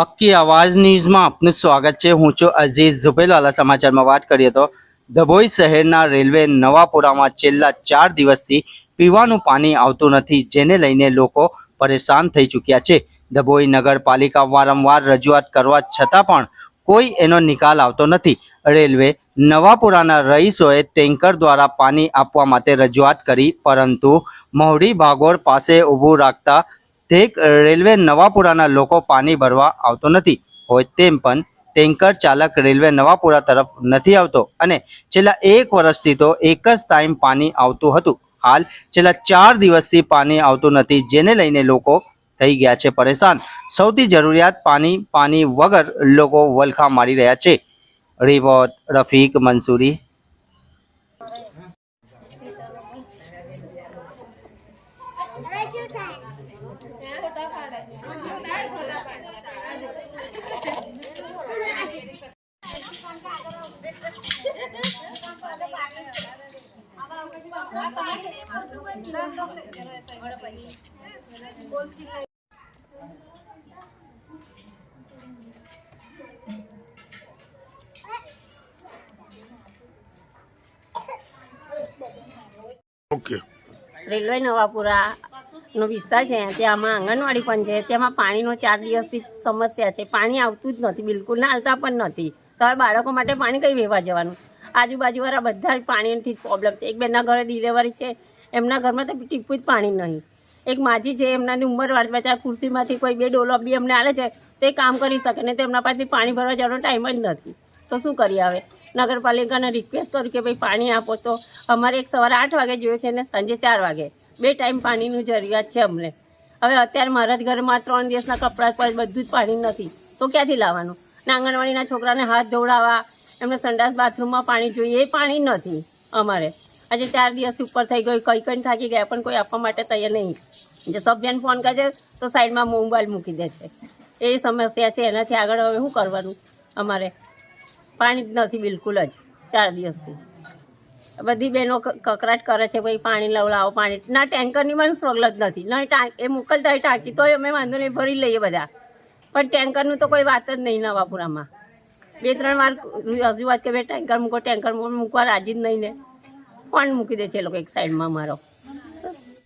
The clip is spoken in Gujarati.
હક્કી આવાજ ન્યૂઝમાં આપનું સ્વાગત છે. હું છું અઝીઝ ઝુબેલવાલા સમાચારમાં વાત કરીએ તો ધભોઈ શહેરના રેલવે નવાપુરામાં છેલ્લા ચાર દિવસથી પીવાનું પાણી આવતું નથી, જેને લઈને લોકો પરેશાન થઈ ચૂક્યા છે. ધભોઈ નગરપાલિકા વારંવાર રજૂઆત કરવા છતાં પણ કોઈ એનો નિકાલ આવતો નથી. રેલવે નવાપુરાના રહીશોએ ટેન્કર દ્વારા પાણી આપવા માટે રજૂઆત કરી, પરંતુ મહુડી ભાગોળ પાસે ઊભું રાખતા ઠેક રેલવે નવાપુરાના લોકો પાણી ભરવા આવતો નથી. હોય તેમ પણ ટેન્કર ચાલક રેલવે નવાપુરા તરફ નથી આવતો અને છેલ્લા એક વર્ષથી તો એક જ ટાઈમ પાણી આવતું હતું. હાલ છેલ્લા ચાર દિવસથી પાણી આવતું નથી, જેને લઈને લોકો થઈ ગયા છે પરેશાન. સૌથી જરૂરિયાત પાણી પાણી વગર લોકો વલખા મારી રહ્યા છે. રિવોટ રફીક, મંસૂરી ઓકે રેલવે નવાપુરા નો વિસ્તાર છે, ત્યાંમાં આંગણવાડી પણ છે. તેમાં પાણીનો ચાર દિવસથી સમસ્યા છે. પાણી આવતું જ નથી, બિલકુલ ના હાલતા પણ નથી. તો હવે બાળકો માટે પાણી કઈ વહેવા જવાનું? આજુબાજુવાળા બધા જ પાણીથી પ્રોબ્લેમ છે. એક બેનના ઘરે ડિલેવરી છે, એમના ઘરમાં તો ટીપું જ પાણી નહીં. એક માજી છે, એમનાની ઉંમરવાળી બચારા ખુરશીમાંથી કોઈ બે ડોલો બી એમને આલે છે, તે કામ કરી શકે ને તેમના પાસેથી પાણી ભરવા જવાનો ટાઈમ જ નથી. તો શું કરીએ હવે? નગરપાલિકાને રિક્વેસ્ટ કરું કે ભાઈ પાણી આપો તો. અમારે એક સવારે આઠ વાગે જોઈએ છે ને સાંજે ચાર વાગે. બે ટાઈમ પાણીની જરૂરિયાત છે અમને. હવે અત્યારે મારા જ ઘરમાં ત્રણ દિવસના કપડાં પર બધું જ પાણી નથી. તો ક્યાંથી લાવવાનું? ને આંગણવાડીના છોકરાને હાથ ધોવડાવવા, એમને સંડાસ બાથરૂમમાં પાણી જોઈએ, એ પાણી નથી અમારે. આજે ચાર દિવસ ઉપર થઈ ગયું, કઈ કઈ થાકી ગયા, પણ કોઈ આપવા માટે તૈયાર નહીં. જે સભ્યને ફોન કરે તો સાઈડમાં મોબાઈલ મૂકી દે છે. એ સમસ્યા છે, એનાથી આગળ હવે શું કરવાનું? અમારે પાણી જ નથી બિલકુલ જ, ચાર દિવસથી. બધી બહેનો કકરાટ કરે છે, ભાઈ પાણી લાવો લાવો પાણી. ના, ટેન્કરની પણ સવલત નથી. ના એ મોકલતા હોય ટાંકી, તોય અમે વાંધો નહીં, ભરી લઈએ બધા. પણ ટેન્કરનું તો કોઈ વાત જ નહીં નવાપુરામાં. બે, ત્રણ વાર રજૂઆત કે, ભાઈ ટેન્કર મૂકો ટેન્કર મૂકો. મૂકવા રાજી જ નહીં ને. કોણ મૂકી દે છે એ લોકો એક સાઈડમાં મારો